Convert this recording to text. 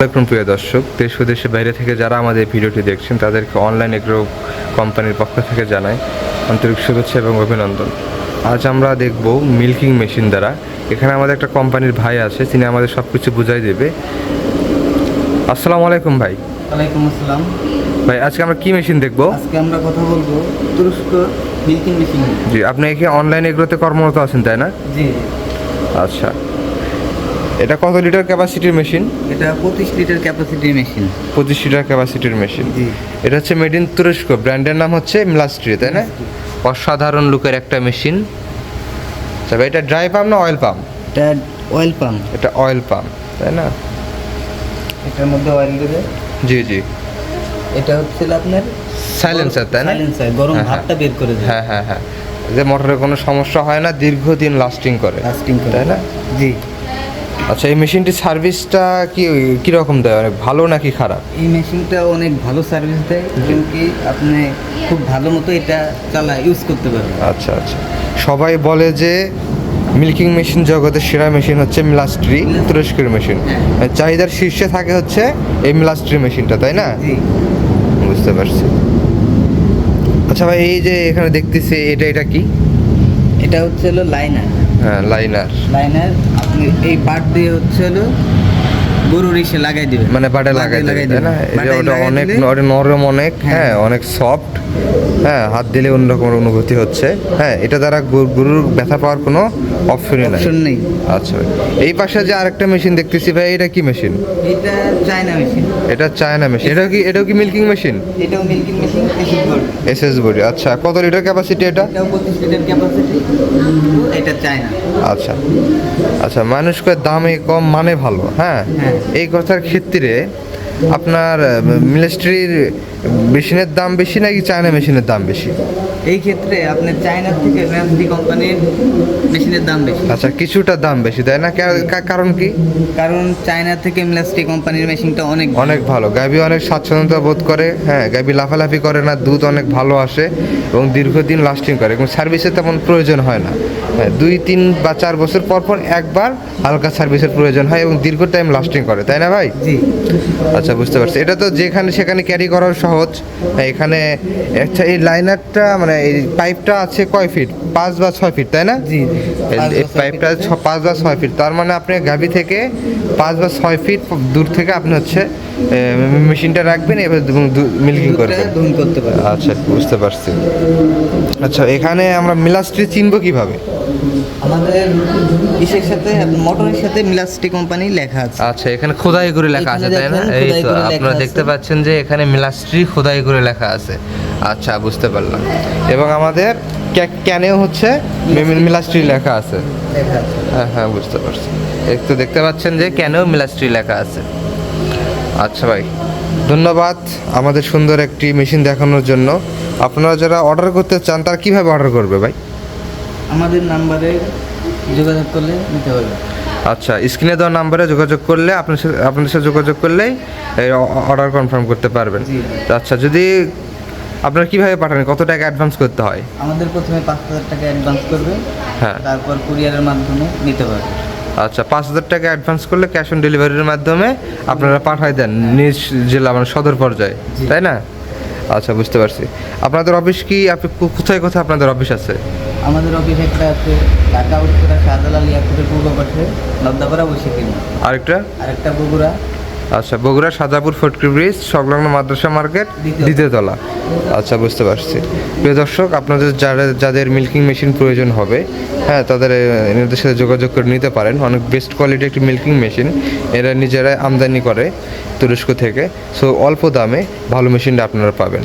আসসালামাইকুম প্রিয় দর্শক দেশ ও দেশের বাইরে থেকে যারা আমাদের ভিডিওটি দেখছেন তাদেরকে অনলাইন এগ্রো কোম্পানির পক্ষ থেকে জানাই আন্তরিক শুভেচ্ছা এবং অভিনন্দন। আজ আমরা দেখব মিল্কিং মেশিন দ্বারা। এখানে আমাদের একটা কোম্পানির ভাই আছে তিনি আমাদের সব কিছু বুঝাই দেবে। আসসালামু আলাইকুম ভাই। ওয়ালাইকুম আসসালাম। ভাই আজকে আমরা কি মেশিন দেখব? আজকে আমরা কথা বলব তুরস্ক মিল্কিং মেশিন জি আপনি কি অনলাইন এগ্রোতে কর্মরত আছেন তাই না? জি। আচ্ছা। এটা কত লিটার ক্যাপাসিটির মেশিন? এটা পঁচিশ লিটার ক্যাপাসিটির মেশিন। পঁচিশ লিটার ক্যাপাসিটির মেশিন। জি। এটা হচ্ছে মেড ইন তুরস্ক ব্র্যান্ডের নাম হচ্ছে মিলাস্ট্রি তাই না? অসাধারণ লুকের একটা মেশিন। তবে এটা ড্রাই পাম্প না অয়েল পাম্প? এটা অয়েল পাম্প। এটা অয়েল পাম্প তাই না? এটার মধ্যে অয়েল দেবে। জি জি। এটা হচ্ছে আপনার সাইলেন্সার তাই না? সাইলেন্সার গরম হ্যাঁ, ভাবটা বের করে দেবে। হ্যাঁ হ্যাঁ হ্যাঁ। যে মোটরের কোনো সমস্যা হয় না দীর্ঘদিন লাস্টিং করে লাস্টিং করে। তাই না? জি। আচ্ছা এই মেশিনটির সার্ভিসটা কি কীরকম দেয়? অনেক ভালো নাকি খারাপ? এই মেশিনটা অনেক ভালো সার্ভিস দেয় কি আপনি খুব ভালো মতো এটা চালা ইউজ করতে পারবেন। আচ্ছা আচ্ছা। সবাই বলে যে মিল্কিং মেশিন জগতের সেরা মেশিন হচ্ছে মিলাস্ট্রি তুরস্কের মেশিন। হ্যাঁ। চাহিদার শীর্ষে থাকে হচ্ছে এই মিলাস্ট্রি মেশিনটা তাই না? বুঝতে পারছি। আচ্ছা ভাই এই যে এখানে দেখতেছি এটা এটা কি? এটা হচ্ছে হলো লাইনার হ্যাঁ লাইনার লাইনার আপনি এই পার্ট দিয়ে হচ্ছে হলো গরুর ইসে লাগাই দিবেন। মানে পাটে বাটে লাগাই দেবে। না? এটা লাগাই অনেক ওটা নরম অনেক হ্যাঁ। হ্যাঁ অনেক সফট হ্যাঁ হাত দিলে অন্যরকম অনুভূতি হচ্ছে। হ্যাঁ এটা দ্বারা গরু- গরুর ব্যথা পাওয়ার কোনো অপশনই নাই? অপশন নেই। আচ্ছা ভাই। এই পাশে যে আরেকটা মেশিন দেখতেছি ভাই এটা কি মেশিন এটা চায়না মেশিন এটা চায়না মেশিন এটা কি এটাও কি মিল্কিং মেশিন এটাও milking machine acid board S S body আচ্ছা কত লিটার ক্যাপাসিটি এটা? এটাও পঁচিশ লিটার ক্যাপাসিটি এটা চায়না আচ্ছা। আচ্ছা মানুষকে দামে কম মানে ভালো হ্যাঁ? হ্যাঁ। এই কথার ক্ষেত্রে আপনার মিলিস্ট্রির মেশিনের দাম বেশি নাকি চায়না মেশিনের দাম বেশি? এই ক্ষেত্রে আপনার চায়নার থেকে ম্যাসডি কোম্পানির মেশিনের দাম বেশি। আচ্ছা কিছুটা দাম বেশি তাই না? কারণ কি? কারণ চায়না থেকে মিলাস্টি কোম্পানির মেশিনটা অনেক অনেক ভালো। গাবি অনেক স্বাচ্ছন্দ্যতা বোধ করে হ্যাঁ গাবি লাফালাফি করে না দুধ অনেক ভালো আসে এবং দীর্ঘদিন লাস্টিং করে এবং সার্ভিসের তেমন প্রয়োজন হয় না। দুই তিন বা চার বছর পর পর একবার হালকা সার্ভিসের প্রয়োজন হয় এবং দীর্ঘ টাইম লাস্টিং করে তাই না ভাই? জি। আচ্ছা বুঝতে পারছি। এটা তো যেখানে সেখানে ক্যারি করাও সহজ। এখানে আচ্ছা এই লাইনারটা মানে এই পাইপটা আছে কয় ফিট পাঁচ বা ছয় ফিট তাই না? জি এই- পাইপটা পাঁচ বা ছয় ফিট তার মানে আপনি গাভি থেকে পাঁচ বা ছয় ফিট দূর থেকে আপনি হচ্ছে মেশিনটা রাখবেন এবার মিল্কিং করবেন। আচ্ছা বুঝতে পারছি। আচ্ছা এখানে আমরা মিলাস্ট্রি চিনব কীভাবে? আমাদের ইসের সাথে মোটরের সাথে মিলাস্টি কোম্পানি লেখা আছে। আচ্ছা এখানে খোদাই করে লেখা আছে তাই না? এই তো আপনারা দেখতে পাচ্ছেন যে এখানে মিলাস্ট্রি খোদাই করে লেখা আছে। আচ্ছা বুঝতে পারলাম। এবং আমাদের ক্যা- ক্যানেও হচ্ছে মিলাস্ট্রি লেখা আছে। হ্যাঁ হ্যাঁ বুঝতে পারছি। তো দেখতে পাচ্ছেন যে ক্যানেও মিলাস্ট্রি লেখা আছে। আচ্ছা ভাই ধন্যবাদ আমাদের সুন্দর একটি মেশিন দেখানোর জন্য। আপনারা যারা অর্ডার করতে চান তারা কীভাবে অর্ডার করবে ভাই? আমাদের নাম্বারে যোগাযোগ করলে নিতে হবে। আচ্ছা স্ক্রিনে দেওয়া নাম্বারে যোগাযোগ করলে আপনার সাথে আপনাদের সাথে যোগাযোগ করলেই অর্ডার কনফার্ম করতে পারবেন। আচ্ছা যদি আপনারা কীভাবে পাঠান কত টাকা অ্যাডভান্স করতে হয়? আমাদের প্রথমে পাঁচ হাজার টাকা অ্যাডভান্স করবে। হ্যাঁ। তারপর কুরিয়ারের মাধ্যমে নিতে পারবে আচ্ছা পাঁচ হাজার টাকা অ্যাডভান্স করলে ক্যাশ অন ডেলিভারির মাধ্যমে আপনারা পাঠাই দেন নিজ জেলা মানে সদর পর্যায়ে। তাই না? আচ্ছা বুঝতে পারছি। আপনাদের অফিস কি আপনি কোথায় কোথায় আপনাদের অফিস আছে? আমাদের অফিস একটা আছে ঢাকা উত্তরা শাহজালাল এয়ারপোর্টের পূর্ব পাশে লদ্দাপাড়া বসে কিনা আরেকটা? আরেকটা বগুড়া। আচ্ছা বগুড়া সাজাপুর ফটকি ব্রিজ সংলগ্ন মাদ্রাসা মার্কেট দ্বিতীয়। দ্বিতীয়তলা আচ্ছা বুঝতে পারছি। প্রিয় দর্শক আপনাদের যারা যাদের মিল্কিং মেশিন প্রয়োজন হবে হ্যাঁ তাদের এনাদের সাথে যোগাযোগ করে নিতে পারেন। অনেক বেস্ট কোয়ালিটি একটি মিল্কিং মেশিন এরা নিজেরাই আমদানি করে তুরস্ক থেকে। সো অল্প দামে ভালো মেশিনটা আপনারা পাবেন।